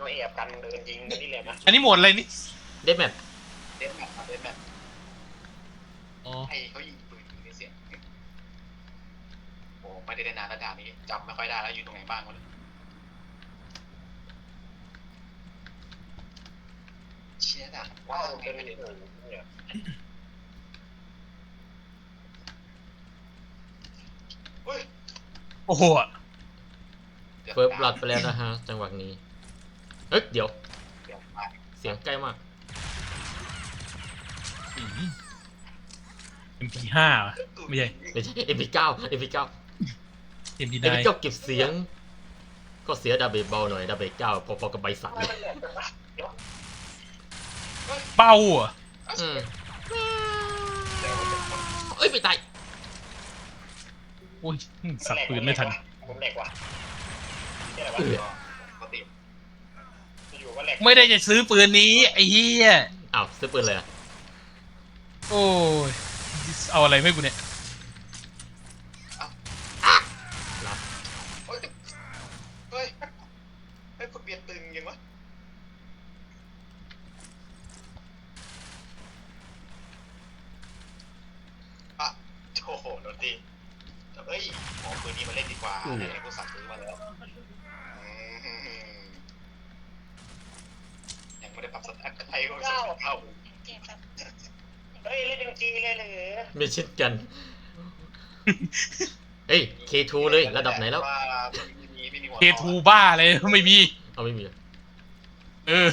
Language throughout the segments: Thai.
เขาแอบกันเดินยิงกันนี่แหละนะอันนี้โหมดอะไรนี่เดฟแมปเดนแบบเดนแบบอ๋อให้เขายิงปืนยิงในเสียงโอ้ไม่ได้ได้นานแล้วด่านนี้จำไม่ค่อยได้แล้วอยู่ตรงไหนบ้างวะเนี่ยเชี่ยด่านว้าวไม่ได้เนี่ยเฮ้ยโอ้โหเฟิร์สบลัดไปแล้วนะฮะ จังหวะนี้ เอ๊ะเดี๋ยวเดี๋ยวไปเสียงใกล้มากเอ็มพีห้าไม่ใช่ ไม่ใช่ MP9 MP9 เอ็มพีไน MP9 เก็บเสียง ก็เสียดาเบจเบาหน่อยดาเบจเก้าพอๆกับใบสั่นเลยเป้าอะอืมเอ้ยไม่ตายอุ้ยสับปืนไม่ทันผมแหลกว่ะนี่อะไรวะปกติ อยู่ก็แหลกไม่ได้จะซื้อปืนนี้ไอ้เหี้ยอ้าวซื้อปืนเลยอะโอ้ยเอาอะไรไม่กูเนี่ยรับเฮ้ยเฮ้ยเฮ้ยคุณเบียร์ตึงยังวะอะโอ้โหโดนตีเฮ้ยขอปืนนี้มาเล่นดีกว่าไหนๆกูสั่งซื้อมาแล้วอืมยังไม่ได้ ปรับสถานะไทยก็ไม่สั่งเข้าเจ็บแบบเฮ้ยเล่นยังจีเลยเหรอไม่เช่นกัน เอ้ย K2 เลยระดับไหนแล้วว่าไม่มีไม่มีหัวเคทูบ้าเลย ไม่มี เอาไม่มีเหรอเออ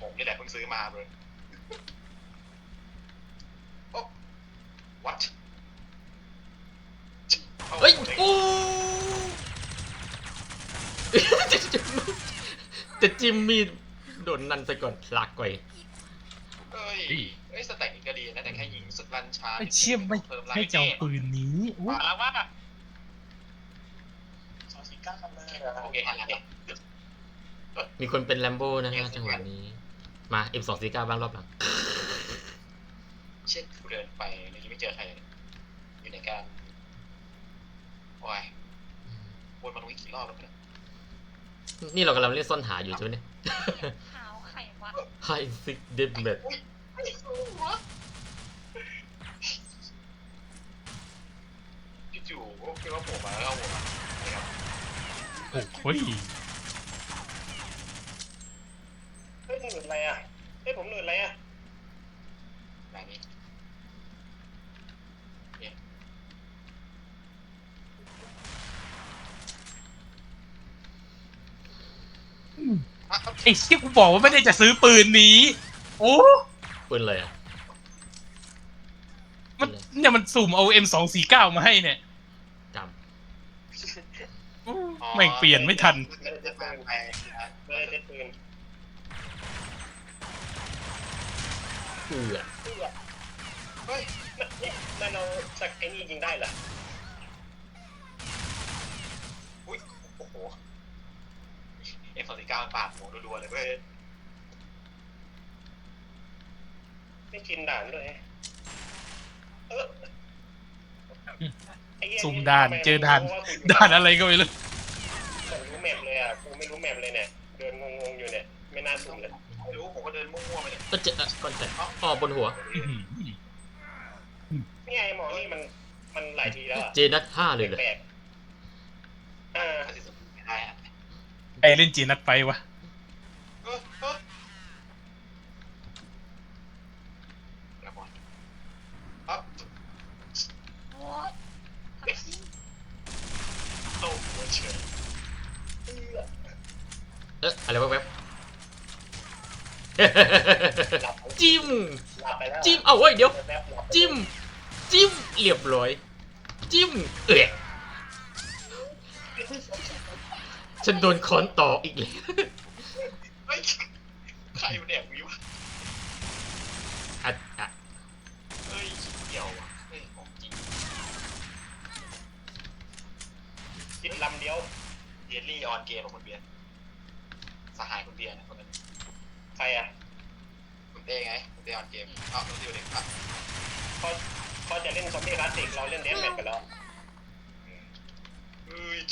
ผมนี่แหละเพิ่งซื้อมาเลยโอ้ what เฮ้ยโอ้ จะจิ้มมีดโดนนันไปก่อนลากไกวเอ้ยเอ้ยสแต็กนี่ก็ดีนะแต่แค่ยิงสุดลันช้าไอ้เชี่ยไม่เพิ่มให้เจ้าปืนนี้อุ๊ยมาแล้วว่าสองสี่เก้าทำเลยโอเคอะเนี่ยมีคนเป็นแลมโบ้นะฮะจังหวะนี้ มา M249 บ้างรอบหลัง เช็ดกูเดินไปเลยยังไม่เจอใครเลยอยู่ในการโอ้ยวนมาตรงนี้กี่รอบแล้วเนี่ย นี่เรากำลังเล่นซ่อนหาอยู่ใช่ไหมเนี่ยขาวไข่วะ High Six Dead Match อุ้ยไอ้หัวจู่ๆก็คิดว่าผมมาแล้วเอาหัวมานะครับโอ้ย เฮ้ยหนืดอะไรอะเฮ้ยผมหนืดอะไรอะไหนนี่เนี่ย อะไอ้เชี่ยกูบอกว่าไม่ได้จะซื้อปืนนี้ โอ้ปืนเลยอะมันเนี่ยมันสุ่มเอา M249 มาให้เนี่ยกโอ้แม่งเปลี่ยนไม่ทัน ไม่ได้เจ็ดปืนไปไม่ได้เจ็ดปืนำเอือเฮ้ยนี่นั่นเราสักไอ้นี่ยิงได้เหรออุ้ยโอ้โห เอ็มสองสี่เก้าปาดหัวรัวๆเลยเว้ยไม่กินด่านด้วยเออไอ้เหี้ยสุ่มด่านเจอด่านด่านอะไรก็ไม่รู้ผมรู้แมปเลยอะกูไม่รู้แมปเลยเนี่ย เดินงงๆอยู่เนี่ย ไม่น่าสุ่มเลยไม่รู้ผมก็เดินมั่วๆไปเนี่ยก็เจออะก่อนแต่อ๋อบนหัว อื้อหือนี่ไงหมอนี่มันมันหลายทีแล้วอะเจนัทห้าเลยเลยแปลกๆอ่าไม่ได้อะ ไอเล่นจีนัดไปวะเออเออแล้วก่อนอ๊บโอ้ยทำซิโอ้โหเฉยเออเอ๊ะอะไรแวบหลับๆ จิ้ม หลับไปแล้วจิ้ม เอาเว้ยเดี๋ยวแป๊บๆหลับจิ้ม จิ้ม เรียบร้อย จิ้ม เอ๊ะ ฉันโดนค้อนต่ออีกแล้วเฮ้ยใครมันแอบวิวะอะอะเฮ้ยเกี่ยวอะเฮ้ยของจริงคิดลำเดียวเดียรี่ออนเกมของคุณเบียร์สหายคุณเบียร์นะคนนั้นใครอะคุณเต้ไงคุณเต้ออนเกมอ้าวคุณเต้อยู่เด็กอะเขาเขาจะเล่นซอมบี้คลาสสิกเราเล่นเดนแมทกันแล้วเอ้ย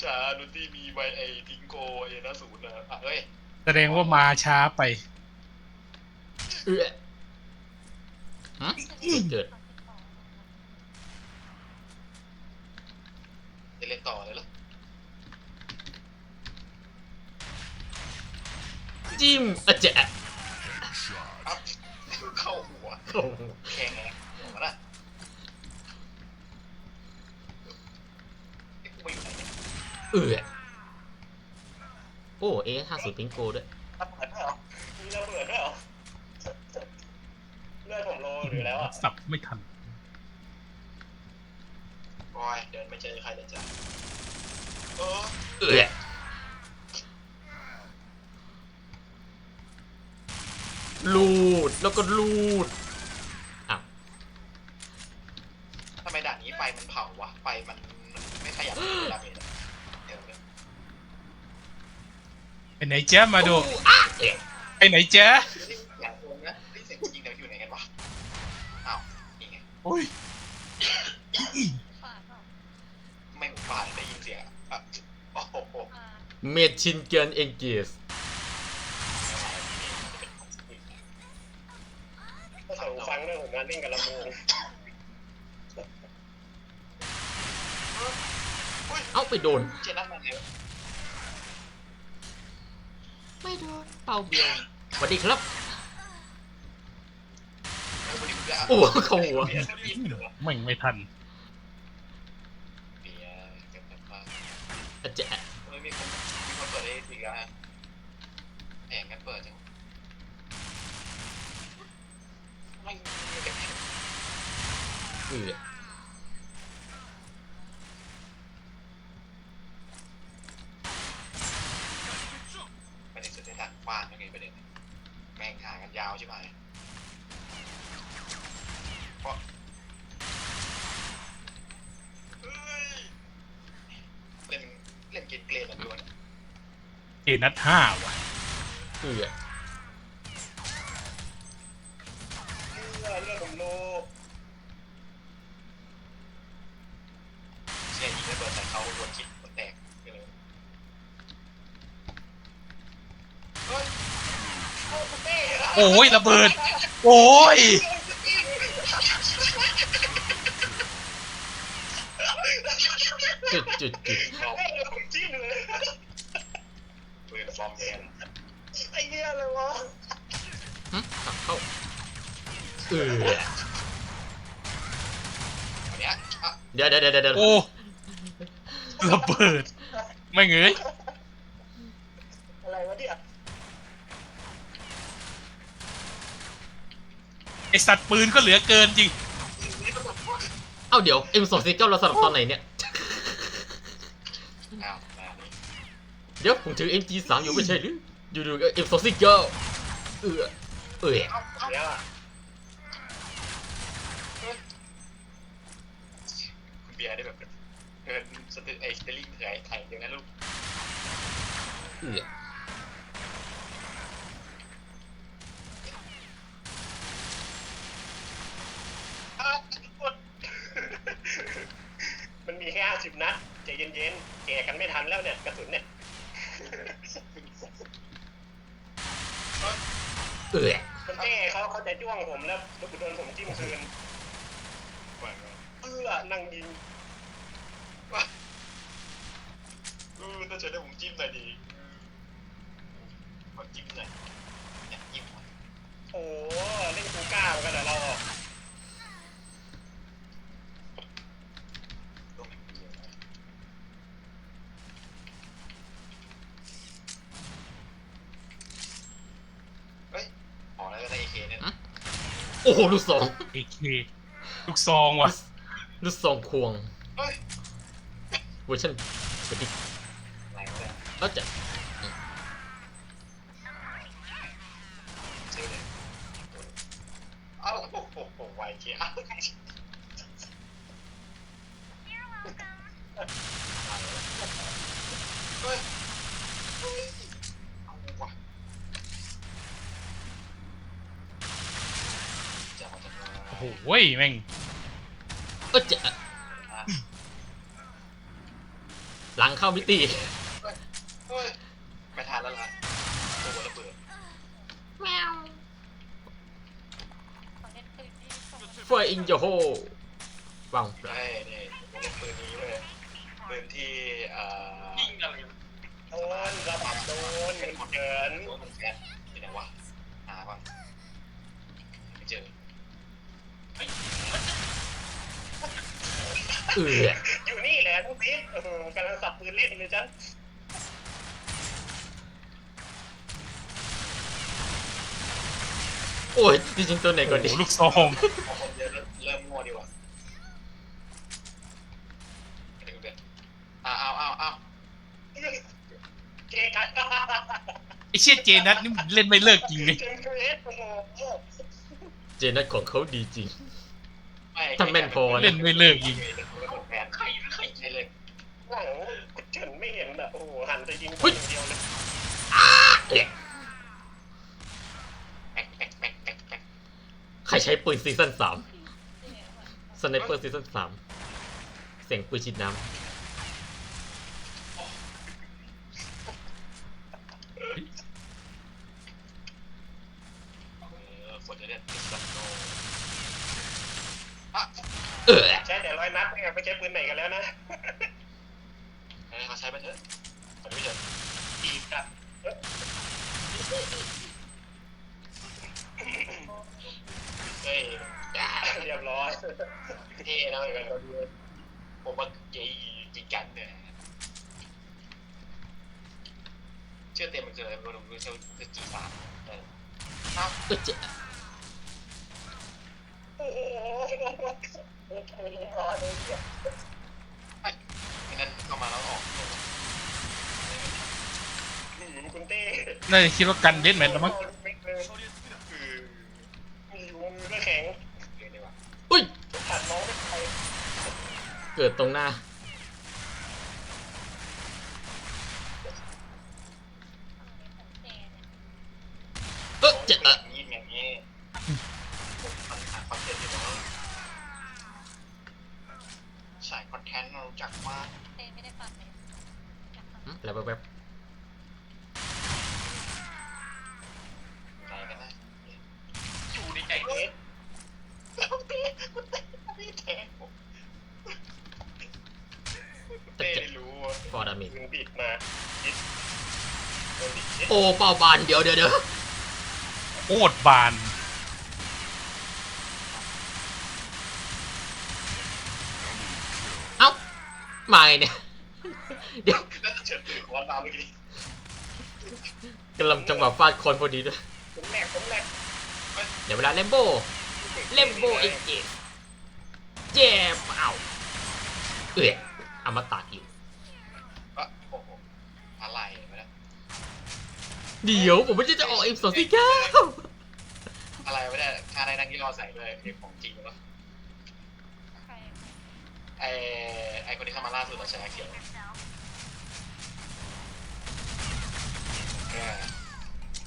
ชาดูที่มีใบไอ้ทิงโกไอ้นะศูนย์นะอะเฮ้ยแสดงว่ามาช้าไป เอื้อฮะเกิดจะเล่นต่อเลยเหรอจิ้มอะเจ๊ะเอ้าเข้าหัว โอ้โหแข็งไงหัวละไอ้กูมาอยู่ไหนเนี่ย เอื้อโอ้เอห้าศูนย์พิงโกด้วยระเบิดด้วยเหรอมีระเบิดด้วยเหรอเลือดผมโลหรือแล้วอะสับไม่ทันบอยเดินไม่เจอใครเลยจ้ะเออเอื้อลูดแล้วก็ลูดอะทำไมด่านนี้ไฟมันเผาวะไฟมันมันไม่ขยับเลยดาเมจอะเดี๋ยวเดี๋ยว ไปไหนเจ๊มาดูอะเอ๊ะไปไหนเจ๊อย่างงงนะนี่เสียงจริงเดี๋ยวอยู่ไหนกันวะอ้าวนี่ไงโอ้ยฝาเปล่าไม่หูฝาดได้ยินเสียงอะอะโอ้โหอ่าเมชินเกินเอ็นเกสถ้าใส่หูฟังด้วยผมมาเล่นกับลำโพงเอ้าไปโดนเจนั่นมาแล้ว ไม่โดนเป่าเบียวสวัสดีครับเออบริบทแล้วโอ้เข้าหัวเบียร์เบียร์เบียร์ไม่งไม่ทันเบียร์เก็บกลับบ้านอะเจ๊ะเฮ้ยมีคนมีคนเปิดได้อีกแล้วฮะแหมงั้นเปิดจังไม่มีเก็บเอื้อ ประเด็นสุดท้ายดัก ฟาดยังไงประเด็นแม่งหากันยาวใช่ไหมเพราะเฮ้ยเล่นเล่นเกมเกรนแบบด่วนเอนัดห้าว่ะเอื้อเลือดเลือดผมโลเสียยิงระเบิดใส่เขาโดนคิดมันแตกไปเลยเฮ้ยโอ้คุณเต้อะ โอ้ยระเบิด โอ้ยจุดจุดจุดเอาเฮ้ยผมจิ้มเลยปืนบอมแมนไอ้เหี้ยเลยวะหึขับเข้าเอื้ออันเนี้ยอะเดี๋ยวเดี๋ยวเดี๋ยวเดี๋ยวโอ้ระเบิด ไม่งเงย อะไรวะเนี่ย ไอสัตว์ปืนก็เหลือเกินจริง เอ้าเดี๋ยว M249 เราสลับตอนไหนเนี่ย อ้าวมานี่เดี๋ยวผมถือ MG3 อยู่ไม่ใช่หรือ อยู่ดู M249 เอื้อเอื้อเอาเอาเนี่ยคุณเบียร์ได้แบบเออสเตไอสเตลลิงไทยไทยอย่างนั้นลูก เอื้อ อะกดมันมีแค่ห้า สิบนัดใจเย็นๆแก่กันไม่ทันแล้วเนี่ยกระสุนเนี่ยเอื้อคนเต้เขาเขาจะจ้วงผมแล้วแล้วโดนผมจิ้มคืนเอื้อนั่งยิงเออน่าจะได้ผมจิ้มหน่อยดีขอจิ้มหน่อยเนี่ยจิ้มหน่อยโอ้เล่นกูกล้าเหมือนกันเหรอเราอะเฮ้ยอ๋อแล้วก็ได้เอเคเนี่ย โอ้โหลูกสองเอเคลูกซองว่ะลูกสองควงเฮ้ย เวอร์ชันสวัสดีอะไรวะเนี่ยแล้วจะ ซื้อเลยเอ้าโอ้โหโอ้โหไวเชียร์เฮ้ยเฮ้ยเอาว่ะจะมาจะมา โอ้โหแม่งเอ้อจะอะหลังเข้ามิติเฮ้ยไม่ทันแล้วล่ะตัวระเบิดขอเล่นปืนที่ส่งมาไฟอิงโยโฮวังไอ้นี่ผมเล่นปืนนี้เลยปืนที่เอ่อยิงอะไรโดนระบัดโดนเป็นคนเดินโดนแฟนที่ไหนวะหาก่อนไม่เจอ เอืออยู่นี่แหละทุกทีเออกำลังสับปืนเล่นเลยจ้ะโอ้ยจริงๆตัวไหนก่อนดีโอ้โหลูกซองพอคนเยอะเริ่มมั่วดีกว่าเดี๋ยวเดี๋ยวอ้าวอ้าวอ้าวอ้าวเจ๊กันไอเชี่ยเจนัทนี่มันเล่นไม่เลิกจริงเลยเจนเกรสโอ้โห เจนัทของเขาดีจริง ไม่ถ้าแม่นพอ เล่นไม่เลิกจริงใครใครใช่เลยหลังฉันไม่เห็นแบบโอ้โหหันไปยิงเฮ้ยเดียวเลยเอ๊ะแป๊กแป๊กแป๊กแป๊กแป๊กใครใช้ปืนซีซั่นสามเนี่ยเหมือนสไนเปอร์ซีซั่นสามเสียงปืนฉีดน้เออฝนจะเล่นติดสัตว์โนอะำเออ ใช้แต่ร้อยนัดเนี่ยไม่ ใช้ปืนไหนกันแล้วนะเออเขาใช้ไปเถอะขอดูเถอะอีกอะเฮ้ยเรียบร้อยเท่นะเหมือนกันเราดูผมว่าเก๋จริงกันเนี่ยชื่อเต็มมันคืออะไรไม่รู้ไม่รู้ชื่อชื่อจีสามเอออ้าว เออเจ๊ โอ้โห โอ้โหรอเลยเนี่ยไอ้นั่นเข้ามาแล้วออกอืมคุณเต้น่าจะคิดว่ากันเล่นแมนแล้วมั้งคือมีอยู่มือก็แข็งเรียกได้ว่าอุ้ยตัดน้องไม่ไปเกิดตรงหน้า ของเจเนี่ย เออเจ๊เออ ยิงอย่างนี้ผมมันหาคอนเทนต์อยู่แล้วสายคอนเทนต์เรารู้จักมาก เจไม่ได้ฟังเลยอยากฟัง หึแล้วแป๊บ อะไรกันนะอยู่ในใจเอ๊ะแล้วเต้คุณเต้พี่แทงผมเต้ได้รู้ว่า ๆฟอร์ดามิก มึงบิดมาบิด โดนบิดชิดโอ้เป่าบานเดี๋ยวเดี๋ยวเดี๋ยวโคตรบาน เอ้ามาไงเนี่ยเดี๋ยวน่าจะเฉิดถือคอนมาเมื่อกี้กำลังจังหวะฟาดคอนพอดีด้วยผมแหลกผมแหลกเดี๋ยวเวลาเลมโบ้เลมโบ้เอ็กเจเจ็บเอ้าเอ๊ะอมตะอยู่ อะโอ้โหอะไรไปแล้ว เดี๋ยวผมไม่ใช่จะออกเอ็มสองสี่เก้าอะไรไม่ได้ค่าได้นั่งยี่ห้อใส่เลยคือของจริงวะใครไอไอคนที่เข้ามาล่าสุดเราชนะเขียวเออ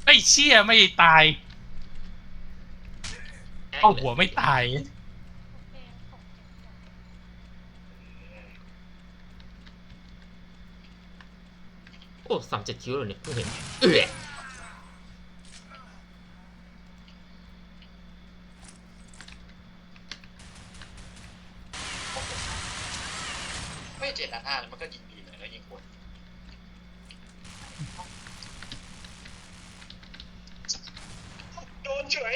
ไอ้เชี่ยไม่ตาย เอาหัวไม่ตาย โอเคส่งเโอ้สามเจ็ดคิวเลยเนี่ยเพิ่งเห็นเอ๊ะไม่เจ็ดอันห้ามันก็ยิงดีเลยแล้วยิงคนโดนเฉย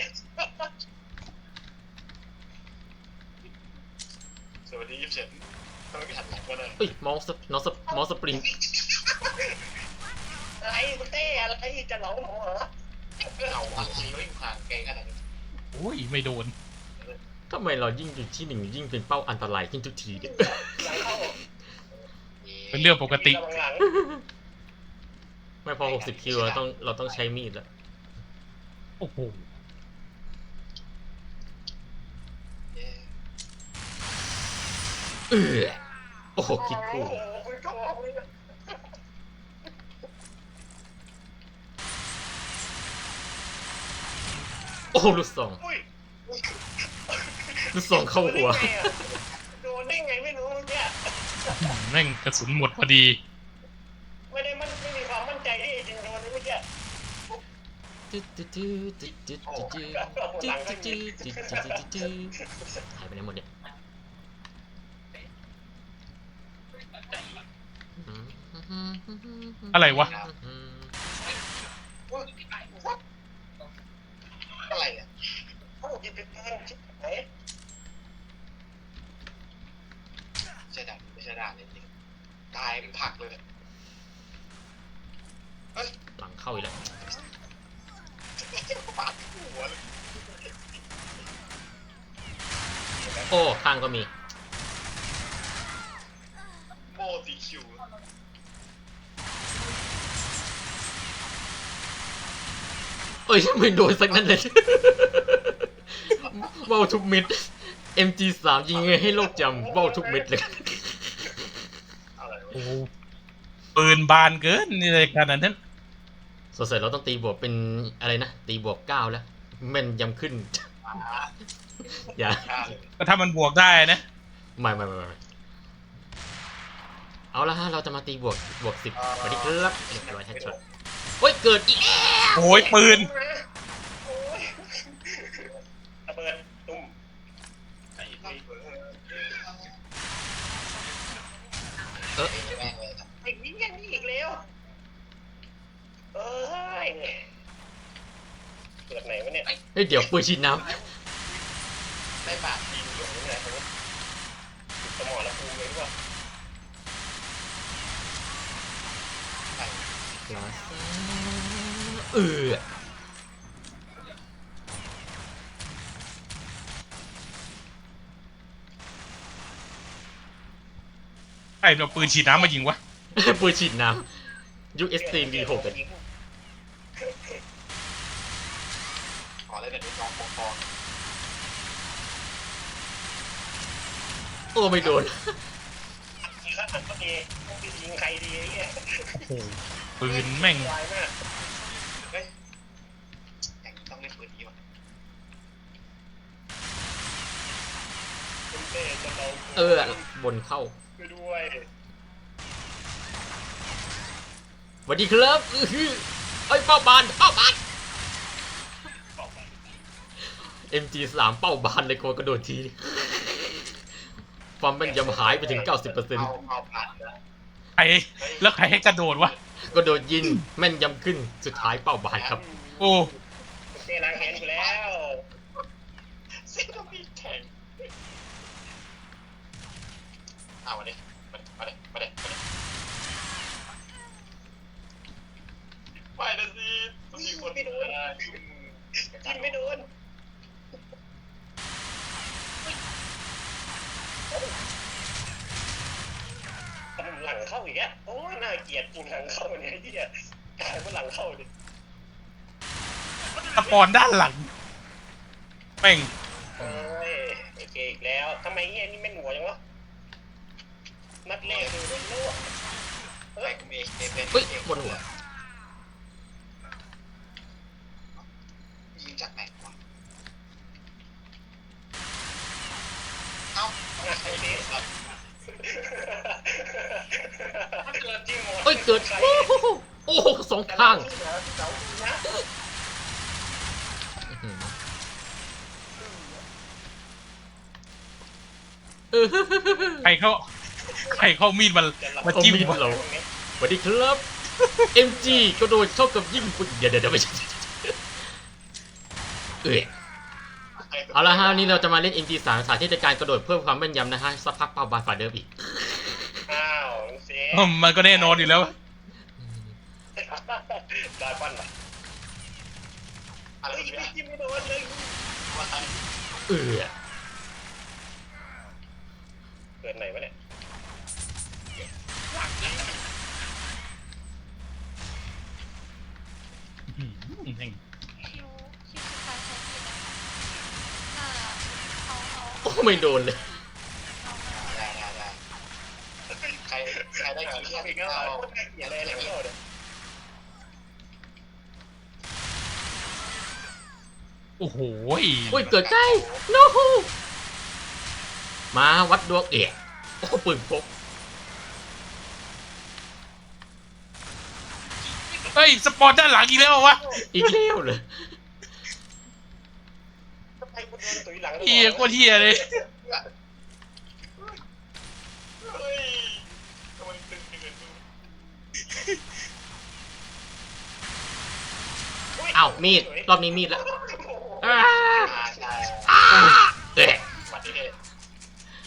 สวัสดียิปเฉินทำไมไม่หันหลังก็ได้เอ้ยมองสน้องสมองสปริงอะไรคุณเต้ อะไรจะเหลาหมอเหรอเหลาอะไรไว้อยู่ห่างไกลขนาดนี้โอ้ยไม่โดนทำไมเรายิ่งอยู่ที่หนึ่งยิ่งเป็นเป้าอันตรายขึ้นทุกทีเนี่ยหลังเข้าเป็นเรื่องปกติระวังหลังไม่พอหกสิบคิวเราต้องเราต้องใช้มีดแล้วโอ้โหเย้เออโอ้โหคิดคู่ โอ้โหคุณโกงเลยนะ โอ้ลูกสองอุ้ลูกสองเข้าหัว โดนได้ไงไม่รู้เนี่ยแม่งกระสุนหมดพอดี ไม่ได้มันไม่มีความมั่นใจที่จริงโดนนี่เมื่อกี้หายไปไหนหมดเนี่ยอะไรวะ อ้ยไม่โดนสักนั้นเลยเว้าทุกเม็ด MG3 ยิงไงให้โลกจำเว้าทุกเม็ดเลยอะไรวะโอ้โหปืนบานเกินนี่เลยขนาดนั้นสงสัยเราต้องตีบวกเป็นอะไรนะ ตีบวกเก้าแล้วแม่นยำขึ้นอ่าอย่าฆ่าเลยก็ถ้ามันบวกได้นะไม่ไม่ไม่ไม่เอาละฮะ เราจะมาตีบวกบวกสิบสวัสดีครับเรียบร้อยแฮชช็อต เฮ้ยเกิดอีกแล้วโอ้ยปืน โอ้ยระเบิดตุ้มไอ้ระเบิดเออแม่งเลยครับไอ้นี่ยังนี่อีกแล้วเอ้ยเกิดไหนวะเนี่ย เฮ้ยเดี๋ยวปืนฉีดน้ได้บาดยิงอยู่นี่ไหนผมสมองแล้วกูเลยว่าำเออ ไอ้เราปืนฉีดน้ำมายิงวะปืนฉีดน้ำยุคเอสตีมดีหกกันขอเลยเดี๋ยวดูจองปกครองโอ้ไม่โดนยิงข้างหลังก็ดียิงใครดีไอ้เนี่ยโอ้โหปืนแม่งวายมากเฮ้ยแต่งต้องเล่นปืนนี้ว่ะคุณเต้จะเราเออบนเข้าไปด้วย สวัสดีครับอื้อหือเอ้ยเป้าบานเป้าบานบอกไป MG3 เป้าบานเลยโคกระโดดทีนี่ความแม่นยำหายไปถึง 90%เอาเอาผ่านนะใครแล้วใครให้กระโดดวะ ก็โดดยิงแม่นยำขึ้นสุดท้ายเป้าบานครับ โอ้คุณเต้ล้างแค้นอยู่แล้วเส้นต้องมีแข่งเอามาดิมาดิมาดิมาดิมาดิไปนะสิต้อง มีคนไม่โดนยิงไม่โดนหลังเข้าอีกแล้วโอ้น่าเกลียดจริงหลังเข้าเนี่ยไอ้เหี้ยกลายเป็นหลังเข้าดิสปอนด้านหลังแม่งโอ้ยโอเคอีกแล้วทำไมเงี้ยนี่แม่นหัวจังวะนัดแรกดูไม่รู้เฮ้ยเอเป็นเฮ้ยบนหัว ยิงจากไหนวะเอ้าไอ้เด็กครับมันเกิดจริงหมด เอ้ย เกิด ใคร โอ้โหโอ้โหสองข้าง เสานะ อื้อหือเออ ใคร เข้าใครเข้ามีดมันมาจิ้มเอามีดวะเราสวัสดีครับ MG กระโดดเข้ากับยิงปืนเดี๋ยวเดี๋ยวเดี๋ยวไม่ใช่เอ้ยเอาละฮะวันนี้เราจะมาเล่น MG สามสาธิตในการกระโดดเพิ่มความแม่นยำนะฮะสักพักเป้าบานฝ่าเดิมอีกอ้าวเสีเออมันก็แน่นอนอยู่แล้วได้ปั้นปะอะไรไม่จิ้มไม่โดนเลยเออ เกิดไหนวะเนี่ยอื้อหือแม่งคิวคิวสุดท้ายใช้ผิดนะน่าเอาเอาโอ้ไม่โดนเลยเอามาได้ได้ได้ใครใครได้คิวที่เอาเขียนอะไรอะไรไม่โดนโอ้โหอุ้ยเกิดใกล้ no มาวัดดวงเอะโอ้ปืนพกเฮ้ย สปอร์ตด้านหลังอีกแล้ววะอีกแล้วเลยเฮียก็เฮียเลยเอ้ามีดรอบนี้มีดแล้ว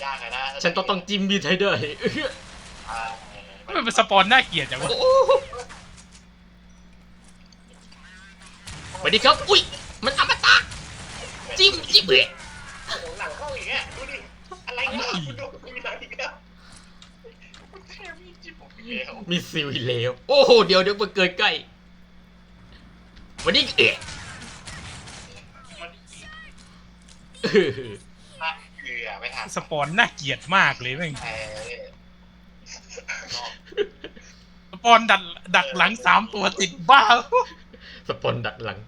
ยากเลยนะฉันต้องต้องจิ้มมีดให้ได้เอื้ออ่ามันเป็นสปอนน่าเกลียดจังวะโอ้โหสวัสดีครับ อุ้ย มันอมตะจิ้มจิ้มเอ๊ะโอ้โหหลังเข้าอีกอะดูดิ อะไรเนี่ยกูโดนตุยหลังอีกแล้วกูแทบไม่จิ้มผมอีกแล้วมีซิลอีกแล้วโอ้โห เดี๋ยวเดี๋ยวมันเกินใกล้สวันนี้เอ๊ะมันเออน่าเกลือไม่ทันสปอนน่าเกลียดมากเลยแม่ง เออสปอนดักดักหลังสามตัวติดบ้า สปอนดักหลัง